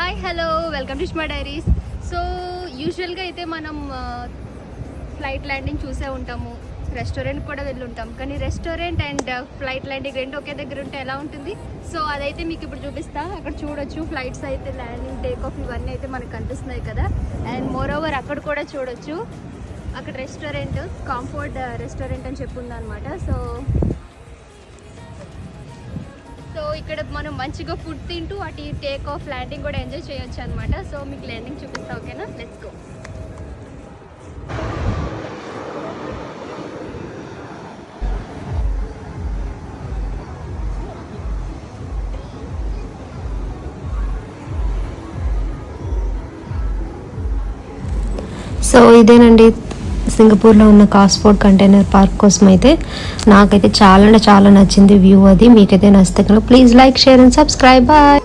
Hi hello welcome to my diaries so యూజువల్గా అయితే మనం uh, ఫ్లైట్ ల్యాండింగ్ చూసే ఉంటాము. రెస్టారెంట్ కూడా వెళ్ళి ఉంటాం కానీ రెస్టారెంట్ అండ్ ఫ్లైట్ ల్యాండింగ్ రెండు ఒకే దగ్గర ఉంటే ఎలా ఉంటుంది? సో అదైతే మీకు ఇప్పుడు చూపిస్తా. అక్కడ చూడొచ్చు. ఫ్లైట్స్ అయితే ల్యాండింగ్ టేక్ ఆఫ్ ఇవన్నీ అయితే మనకు కనిపిస్తున్నాయి కదా. అండ్ మోర్ ఓవర్ అక్కడ కూడా చూడొచ్చు. అక్కడ రెస్టారెంట్ కాంఫర్ట్ రెస్టారెంట్ అని చెప్పుంది అనమాట సో ఇక్కడ మనం మంచిగా ఫుడ్ తింటూ అటు టేక్ ఆఫ్ ల్యాండింగ్ కూడా ఎంజాయ్ చేయొచ్చు అనమాట సో మీకు ల్యాండింగ్ చూపిస్తా ఓకేనా లెట్స్ గో సో ఇదేనండి సింగపూర్లో ఉన్న కాస్ఫోర్డ్ కంటైనర్ పార్క్ కోసం అయితే నాకైతే చాలా అంటే చాలా నచ్చింది వ్యూ అది. మీకైతే నచ్చితే కనుక please like share and subscribe. Bye